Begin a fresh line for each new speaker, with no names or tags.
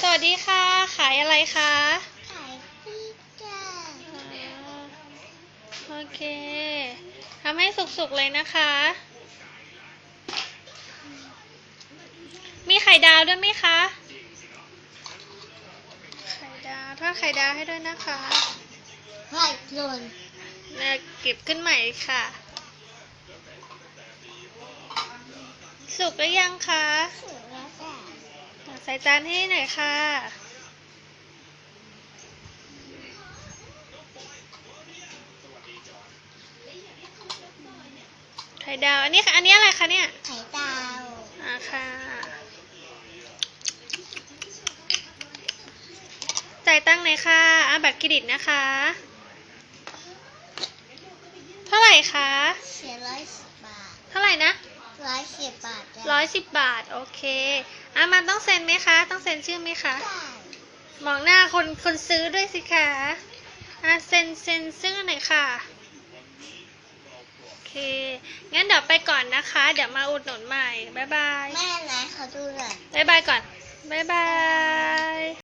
สวัสดีค่ะ ขายอะไรคะ
ขายพิซซ่า
อ๋อโอเคทำให้สุกๆเลยนะคะ มีไข่ดาวด้วยไหมคะ ไข่ดาวทอดไข่ดาวให้ด้วยนะคะ
ไข่หล่น
เนี่ยเก็บขึ้นใหม่ค่ะ สุกหรือยังคะ
สุกแล้วจ้ะ
ใส่จานให้หน่อยค่ะ ไข่ดาว อันนี้ค่ะ อันนี้อะไรคะเนี่ย
ไข่ดาว
อ่าค่ะจ่ายตังค์หน่อยค่ะอาบัตรเครดิตนะคะ เท่าไหร่คะ
เสียร้อยสิบบาท
เท่าไหร่นะ
ร้อย สิบบาทจ้ะ
ร้อยสิบบาท โอเคอะมันต้องเซ็นไหมคะ ต้องเซ็นชื่อไหมคะ
ได้
มองหน้าคนคนซื้อด้วยสิคะอะเซ็นเซ็นชื่อหน่อยค่ะ โอเค งั้นเดี๋ยวไปก่อนนะคะ เดี๋ยวมาอุดหนุนใหม่ บ๊ายบาย
แม่ไหนเขาดูหน่อย
บ๊ายบายก่อน บ๊ายบาย